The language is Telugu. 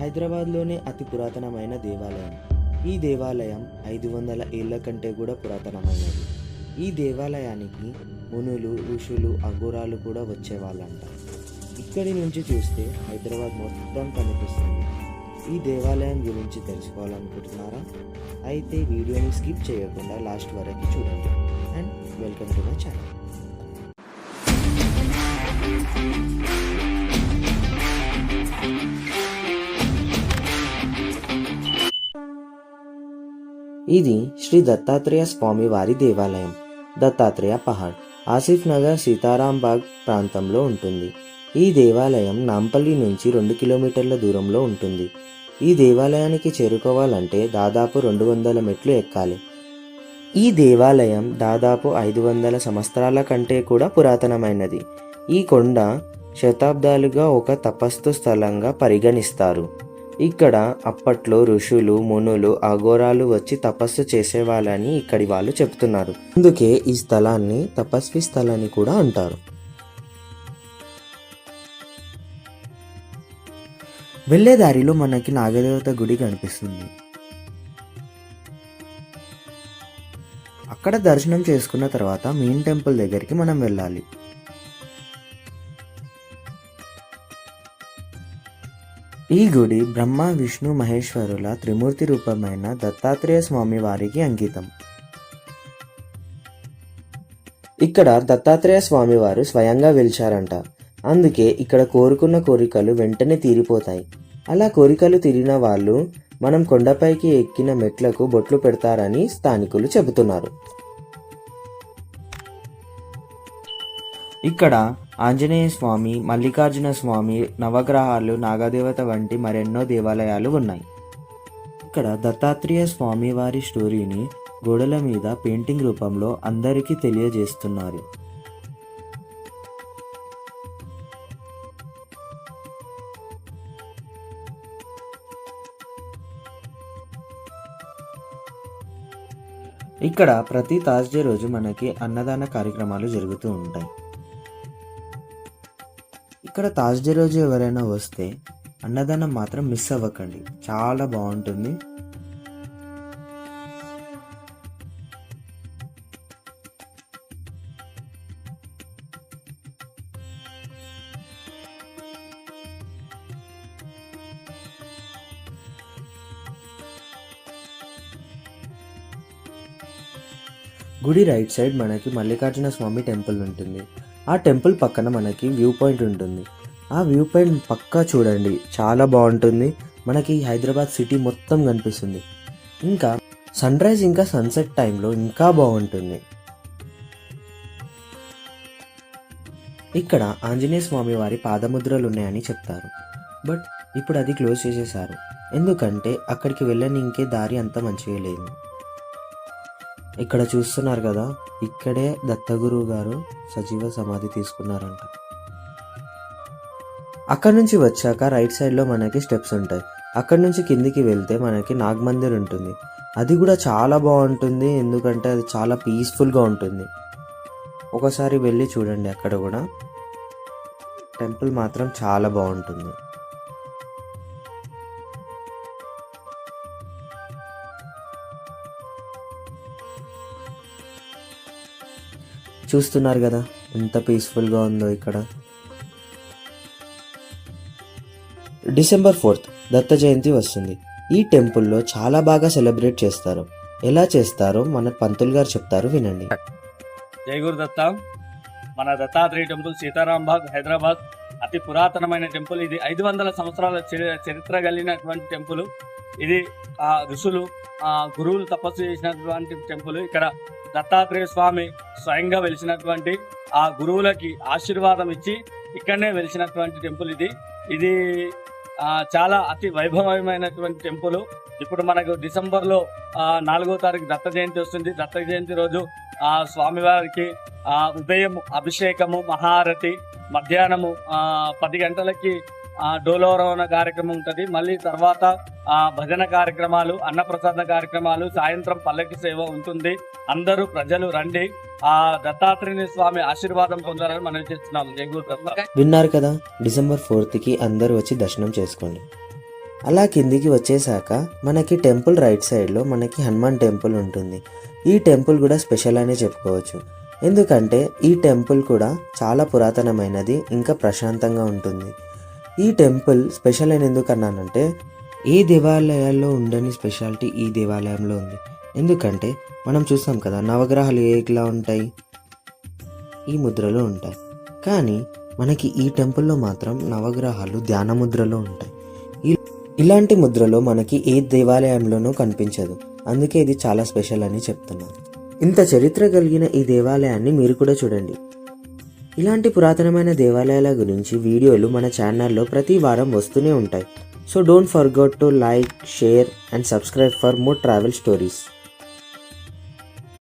హైదరాబాద్లోనే అతి పురాతనమైన దేవాలయం. ఈ దేవాలయం ఐదు వందల ఏళ్ళ కంటే కూడా పురాతనమైనది. ఈ దేవాలయానికి మునులు ఋషులు అఘోరాలు కూడా వచ్చేవాళ్ళంట. ఇక్కడి నుంచి చూస్తే హైదరాబాద్ మొత్తం కనిపిస్తుంది. ఈ దేవాలయం గురించి తెలుసుకోవాలనుకుంటున్నారా? అయితే వీడియోని స్కిప్ చేయకుండా లాస్ట్ వరకు చూడండి. And welcome to my channel. ఇది శ్రీ దత్తాత్రేయ స్వామి వారి దేవాలయం. దత్తాత్రేయ పహాడ్ ఆసిఫ్ నగర్ సీతారాంబాగ్ ప్రాంతంలో ఉంటుంది. ఈ దేవాలయం నాంపల్లి నుంచి రెండు కిలోమీటర్ల దూరంలో ఉంటుంది. ఈ దేవాలయానికి చేరుకోవాలంటే దాదాపు రెండు వందల మెట్లు ఎక్కాలి. ఈ దేవాలయం దాదాపు ఐదు వందల సంవత్సరాల కంటే కూడా పురాతనమైనది. ఈ కొండ శతాబ్దాలుగా ఒక తపస్సు స్థలంగా పరిగణిస్తారు. ఇక్కడ అప్పట్లో ఋషులు మునులు అఘోరాలు వచ్చి తపస్సు చేసేవాళ్ళని ఇక్కడి వాళ్ళు చెప్తున్నారు అందుకే ఈ స్థలాన్ని తపస్వి స్థలాన్ని కూడా అంటారు. వెళ్ళే దారిలో మనకి నాగదేవత గుడి కనిపిస్తుంది. అక్కడ దర్శనం చేసుకున్న తర్వాత మెయిన్ టెంపుల్ దగ్గరికి మనం వెళ్ళాలి. ఈ గుడి బ్రహ్మ విష్ణు మహేశ్వరుల త్రిమూర్తి రూపమైన దత్తాత్రేయ స్వామి వారికి అంకితం. ఇక్కడ దత్తాత్రేయ స్వామి వారు స్వయంగా వెలిచారంట. అందుకే ఇక్కడ కోరుకున్న కోరికలు వెంటనే తీరిపోతాయి. అలా కోరికలు తీరిన వాళ్ళు మనం కొండపైకి ఎక్కిన మెట్లకు బొట్లు పెడతారని స్థానికులు చెబుతున్నారు. ఇక్కడ ఆంజనేయ స్వామి మల్లికార్జున స్వామి నవగ్రహాలు నాగదేవత వంటి మరెన్నో దేవాలయాలు ఉన్నాయి. ఇక్కడ దత్తాత్రేయ స్వామి వారి స్టోరీని గోడల మీద పెయింటింగ్ రూపంలో అందరికీ తెలియజేస్తున్నారు. ఇక్కడ ప్రతి తాజ్డే రోజు మనకి అన్నదాన కార్యక్రమాలు జరుగుతూ ఉంటాయి. ఇక్కడ థర్స్డే రోజు ఎవరైనా వస్తే అన్నదానం మాత్రం మిస్ అవ్వకండి. చాలా బాగుంటుంది. గుడి రైట్ సైడ్ మనకి మల్లికార్జున స్వామి టెంపుల్ ఉంటుంది. ఆ టెంపుల్ పక్కన మనకి వ్యూ పాయింట్ ఉంటుంది. ఆ వ్యూ పాయింట్ పక్కా చూడండి. చాలా బాగుంటుంది. మనకి హైదరాబాద్ సిటీ మొత్తం కనిపిస్తుంది. ఇంకా సన్ రైజ్ ఇంకా సన్సెట్ టైంలో ఇంకా బాగుంటుంది. ఇక్కడ ఆంజనేయ స్వామి వారి పాదముద్రలు ఉన్నాయని చెప్తారు. బట్ ఇప్పుడు అది క్లోజ్ చేసేసారు. ఎందుకంటే అక్కడికి వెళ్ళని ఇంకే దారి అంత మంచిగా లేదు. ఇక్కడ చూస్తున్నారు కదా ఇక్కడే దత్తగురువు గారు సజీవ సమాధి తీసుకున్నారంట. అక్కడ నుంచి వచ్చాక రైట్ సైడ్లో మనకి స్టెప్స్ ఉంటాయి. అక్కడ నుంచి కిందికి వెళ్తే మనకి నాగ్ మందిర్ ఉంటుంది. అది కూడా చాలా బాగుంటుంది ఎందుకంటే అది చాలా పీస్ఫుల్గా ఉంటుంది. ఒకసారి వెళ్ళి చూడండి అక్కడ కూడా. టెంపుల్ మాత్రం చాలా బాగుంటుంది. చూస్తున్నారు కదా ఎంత పీస్ఫుల్గా ఉందో ఇక్కడ. డిసెంబర్ ఫోర్త్ దత్త జయంతి వస్తుంది. ఈ టెంపుల్లో చాలా బాగా సెలబ్రేట్ చేస్తారు. ఎలా చేస్తారో మన పంతులు గారు చెప్తారు వినండి. జై గురు దత్త. మన దత్తాత్రేయ టెంపుల్ సీతారాంబాగ్ హైదరాబాద్ అతి పురాతనమైన టెంపుల్. ఇది ఐదు వందల సంవత్సరాల చరి- చరిత్ర కలిగినటువంటి టెంపుల్. ఇది ఆ ఋషులు ఆ గురువులు తపస్సు చేసినటువంటి టెంపుల్. ఇక్కడ దత్తాత్రేయ స్వామి స్వయంగా వెలిసినటువంటి ఆ గురువులకి ఆశీర్వాదం ఇచ్చి ఇక్కడనే వెలిసినటువంటి టెంపుల్ ఇది. ఇది చాలా అతి వైభవమైనటువంటి టెంపుల్. ఇప్పుడు మనకు డిసెంబర్లో ఆ, నాలుగో తారీఖు దత్త జయంతి వస్తుంది. దత్త జయంతి రోజు ఆ స్వామివారికి ఆ ఉదయం అభిషేకము మహారతి మధ్యాహ్నము ఆ పది గంటలకి డోలోరవణ కార్యక్రమం ఉంటుంది. మళ్ళీ తర్వాత ఆ భజన కార్యక్రమాలు అన్నప్రసాద కార్యక్రమాలు సాయంత్రం పల్లకి సేవ ఉంటుంది. అందరూ ప్రజలు రండి. ఆ దత్తాత్రేయ స్వామి ఆశీర్వాదం పొందాలని మనం చేస్తున్నాం విన్నారు కదా డిసెంబర్ ఫోర్త్కి అందరూ వచ్చి దర్శనం చేసుకోండి. అలా కిందికి వచ్చేసాక మనకి టెంపుల్ రైట్ సైడ్లో మనకి హనుమాన్ టెంపుల్ ఉంటుంది. ఈ టెంపుల్ కూడా స్పెషల్ అనే చెప్పుకోవచ్చు. ఎందుకంటే ఈ టెంపుల్ కూడా చాలా పురాతనమైనది ఇంకా ప్రశాంతంగా ఉంటుంది. ఈ టెంపుల్ స్పెషల్ అని ఎందుకు అన్నానంటే ఏ దేవాలయాల్లో ఉండని స్పెషాలిటీ ఈ దేవాలయంలో ఉంది. ఎందుకంటే మనం చూస్తాం కదా నవగ్రహాలు ఏలా ఉంటాయి? ఈ ముద్రలో ఉంటాయి. కానీ మనకి ఈ టెంపుల్లో మాత్రం నవగ్రహాలు ధ్యాన ముద్రలో ఉంటాయి. ఇలాంటి ముద్రలో మనకి ఏ దేవాలయంలోనూ కనిపించదు. అందుకే ఇది చాలా స్పెషల్ అని చెప్తున్నాను. ఇంత చరిత్ర కలిగిన ఈ దేవాలయాన్ని మీరు కూడా చూడండి. ఇలాంటి పురాతనమైన దేవాలయాల గురించి వీడియోలు మన ఛానల్లో ప్రతి వారం వస్తూనే ఉంటాయి. So don't forget to like share and subscribe for more travel stories